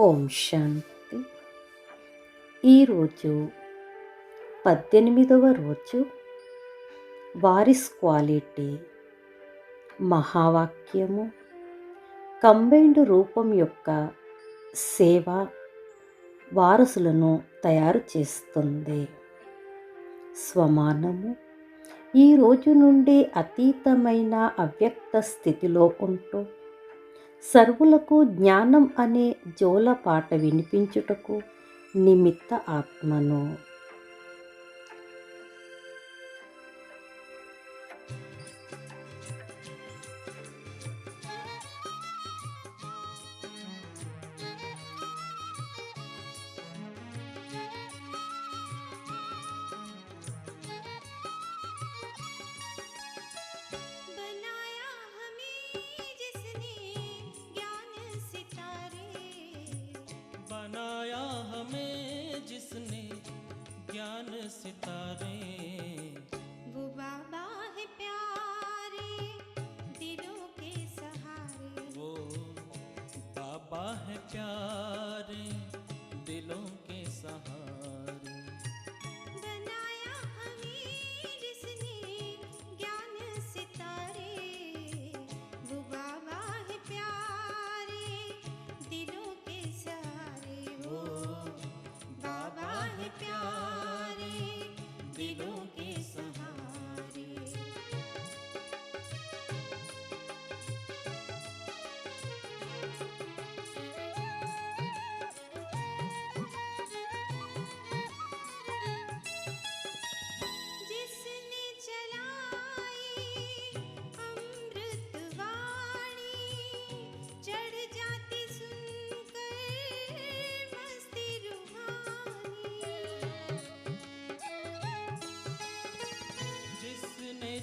ఓం శాంతి. ఈరోజు పద్దెనిమిదవ రోజు వారిస్ క్వాలిటీ మహావాక్యము. కంబైన్డ్ రూపం యొక్క సేవ వారసులను తయారు చేస్తుంది. స్వమానము. ఈ రోజు నుండి అతీతమైన అవ్యక్త స్థితిలో ఉంటూ సర్వులకు జ్ఞానం అనే జోల పాట వినిపించుటకు నిమిత్త ఆత్మను जिसने ज्ञान सितारे। वो बाबा है प्यारे दिलों के सहारे। वो बाबा है प्यारे।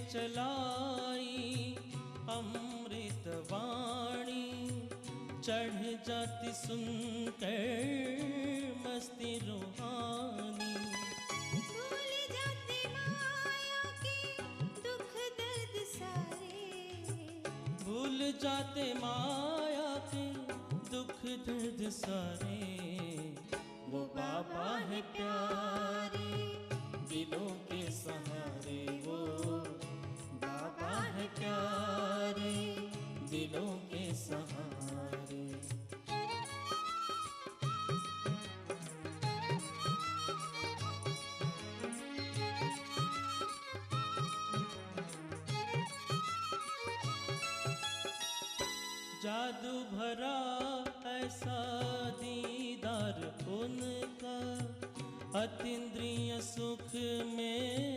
चलाई अमृत वाणी चढ़ जाती सुनकर मस्ती रूहानी। भूल जाते माया के दुख दर्द सारे। भूल जाते माया के दुख दर्द सारे। वो बाबा है प्यारे। दिलों के प्यारे दिलों के सहारे। जादू भरा ऐसा दीदार उनका अतीन्द्रिय सुख में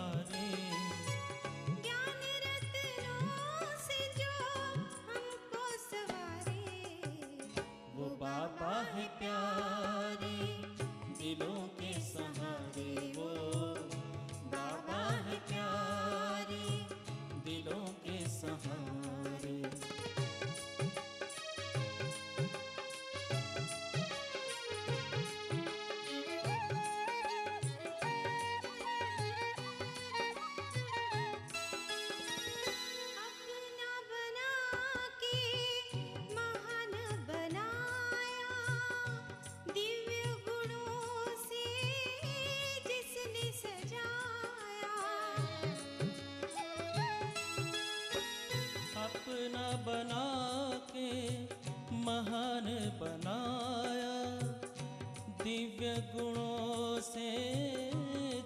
दिव्य गुणों से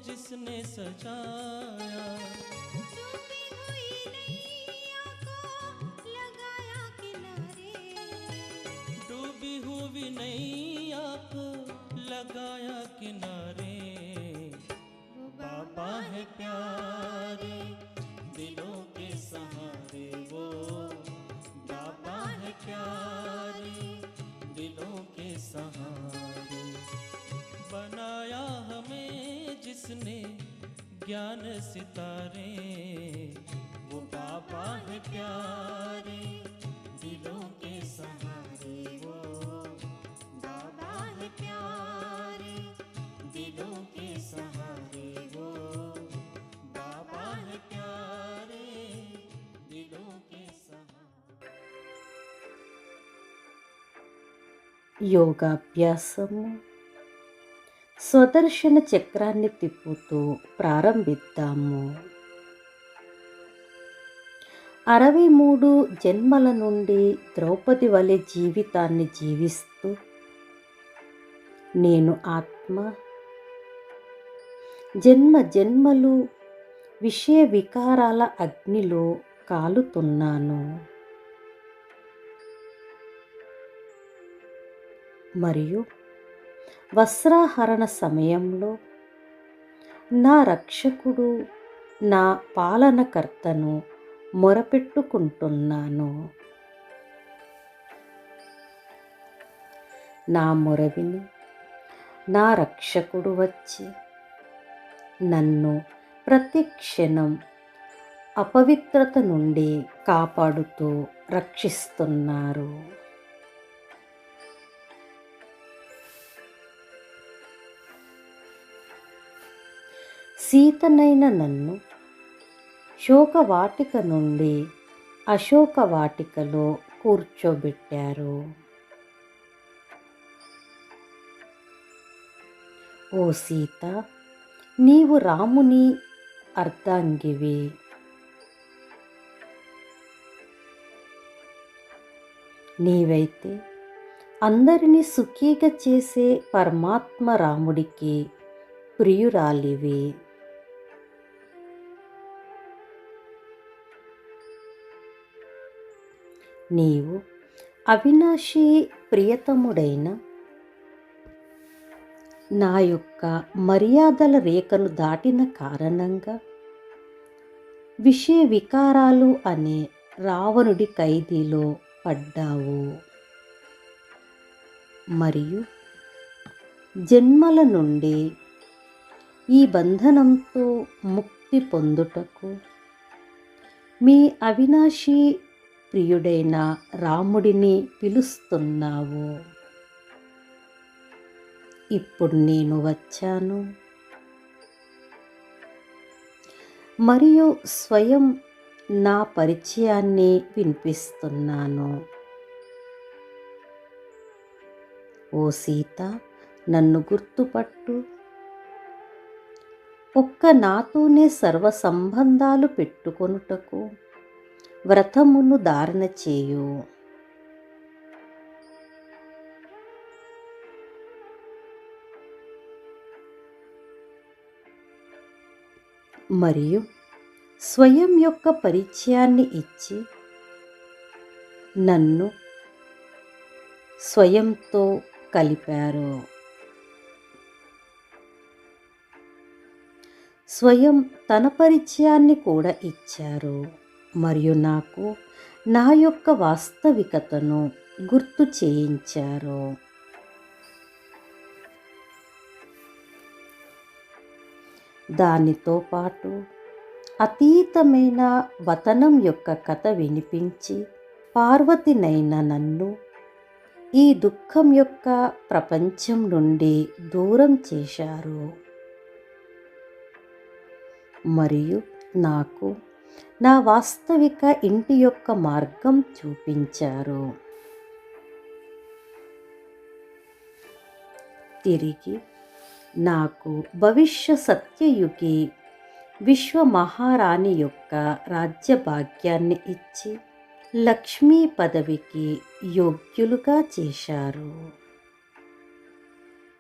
जिसने सजाया। डूबी हुई नहीं आप लगाया किनारे। बाबा है प्यार। ज्ञान सितारे, वो बाबा है प्यारे, दिलों के सहारे वो। बाबा है प्यारे, दिलों के सहारे वो। बाबा है प्यारे, दिलों के सहारे। योगाभ्यासम స్వదర్శన చక్రాన్ని తిప్పుతూ ప్రారంభిద్దాము. అరవై మూడు జన్మల నుండి ద్రౌపది వలె జీవితాన్ని జీవిస్తూ నేను ఆత్మ. జన్మ జన్మలు విషయ వికారాల అగ్నిలో కాలుతున్నాను. మరియు వస్త్రాహరణ సమయంలో నా రక్షకుడు నా పాలనకర్తను మొరపెట్టుకుంటున్నాను. నా మొరవిని నా రక్షకుడు వచ్చి నన్ను ప్రతి క్షణం అపవిత్రత నుండి కాపాడుతూ రక్షిస్తున్నారు. సీతనైన నన్ను శోకవాటిక నుండి అశోక వాటికలో కూర్చోబెట్టారు. ఓ సీత నీవు రాముని అర్ధాంగివి. నీవైతే అందరినీ సుఖీగా చేసే పరమాత్మ రాముడికి ప్రియురాలివి. నీవు అవినాశి ప్రియతముడైన నా యొక్క మర్యాదల రేఖను దాటిన కారణంగా విషయ వికారాలు అనే రావణుడి ఖైదీలో పడ్డావు. మరియు జన్మల నుండి ఈ బంధనంతో ముక్తి పొందుటకు మీ అవినాశి ప్రియుడైన రాముడిని పిలుస్తున్నావు. ఇప్పుడు నేను వచ్చాను. మరియు స్వయం నా పరిచయాన్ని వినిపిస్తున్నాను. ఓ సీత నన్ను గుర్తుపట్టు. ఒక్క నాతోనే సర్వ సంబంధాలు పెట్టుకొనుటకు వ్రతమును ధారణ చేయు. మరియు స్వయం యొక్క పరిచయాన్ని ఇచ్చి నన్ను స్వయంతో కలిపారు. స్వయం తన పరిచయాన్ని కూడా ఇచ్చారు. మరియు నాకు నా యొక్క వాస్తవికతను గుర్తు చేయించారు. దానితో పాటు అతీతమైన వతనం యొక్క కథ వినిపించి పార్వతినైన నన్ను ఈ దుఃఖం యొక్క ప్రపంచం నుండి దూరం చేశారు. మరియు నాకు నా వాస్తవిక ఇంటి యొక్క మార్గం చూపించారు. తిరిగి నాకు భవిష్య సత్యయుగి విశ్వ మహారాణి యొక్క రాజ్య భాగ్యాన్ని ఇచ్చి లక్ష్మీ పదవికి యోగ్యులుగా చేశారు.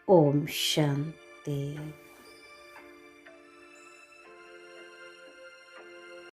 ఓం శాంతి.